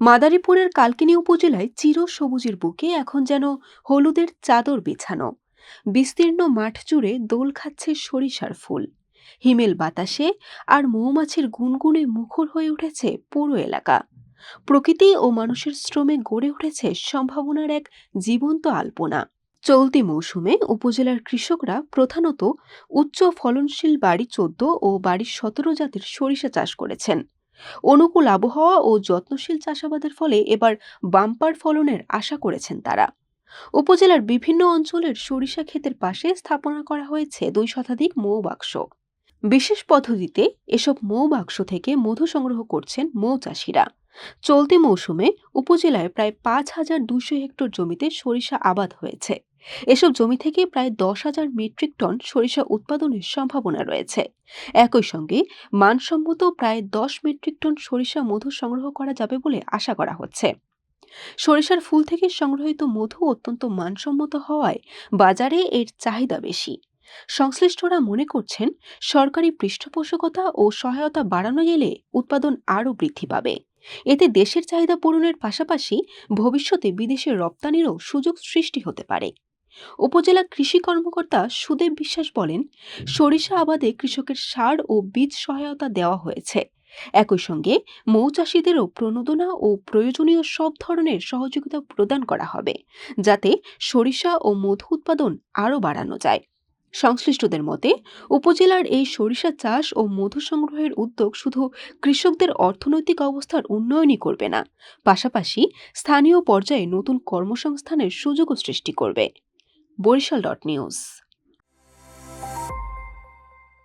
মাদারীপুরের কালকিনি উপজেলায় চিরসবুজের বুকে এখন যেন হলুদের চাদর বিছানো। বিস্তীর্ণ মাঠ জুড়ে দোল খাচ্ছে সরিষার ফুল। হিমেল বাতাসে আর মৌমাছির গুনগুনে মুখর হয়ে উঠেছে পুরো এলাকা। প্রকৃতি ও মানুষের শ্রমে গড়ে উঠেছে সম্ভাবনার এক জীবন্ত আলপনা। চলতি মৌসুমে উপজেলার কৃষকরা প্রধানত উচ্চ ফলনশীল বাড়ি চোদ্দ ও বাড়ির সতেরো জাতের সরিষা চাষ করেছেন। অনুকূল আবহাওয়া ও যত্নশীল চাষাবাদের ফলে এবার বাম্পার ফলনের আশা করেছেন তারা। উপজেলার বিভিন্ন অঞ্চলের সরিষা ক্ষেতের পাশে স্থাপনা করা হয়েছে দুই শতাধিক মৌ বাক্স। বিশেষ পদ্ধতিতে এসব মৌ বাক্স থেকে মধু সংগ্রহ করছেন মৌ চাষিরা। চলতি মৌসুমে উপজেলায় প্রায় পাঁচ হাজার দুশো হেক্টর জমিতে সরিষা আবাদ হয়েছে। এসব জমি থেকে প্রায় দশ হাজার মেট্রিক টন সরিষা উৎপাদনের সম্ভাবনা রয়েছে। একই সঙ্গে মানসম্মত প্রায় দশ মেট্রিক টন সরিষা মধু সংগ্রহ করা যাবে বলে আশা করা হচ্ছে। সরিষার ফুল থেকে সংগ্রহিত মধু অত্যন্ত মানসম্মত হওয়ায় বাজারে এর চাহিদা বেশি। সংশ্লিষ্টরা মনে করছেন, সরকারি পৃষ্ঠপোষকতা ও সহায়তা বাড়ানো গেলে উৎপাদন আরও বৃদ্ধি পাবে। এতে দেশের চাহিদা পূরণের পাশাপাশি ভবিষ্যতে বিদেশে রপ্তানিরও সুযোগ সৃষ্টি হতে পারে। উপজেলা কৃষি কর্মকর্তা সুদেব বিশ্বাস বলেন সরিষা আবাদে কৃষকের সার ও বীজ সহায়তা দেওয়া হয়েছে। একই সঙ্গে মৌচাষীদেরও প্রণোদনা ও প্রয়োজনীয় সব ধরনের সহযোগিতা প্রদান করা হবে যাতে সরিষা ও মধু উৎপাদন আরও বাড়ানো যায়। সংশ্লিষ্টদের মতে উপজেলার এই সরিষা চাষ ও মধু সংগ্রহের উদ্যোগ শুধু কৃষকদের অর্থনৈতিক অবস্থার উন্নয়নই করবে না পাশাপাশি স্থানীয় পর্যায়ে নতুন কর্মসংস্থানের সুযোগও সৃষ্টি করবে। Barishal dot news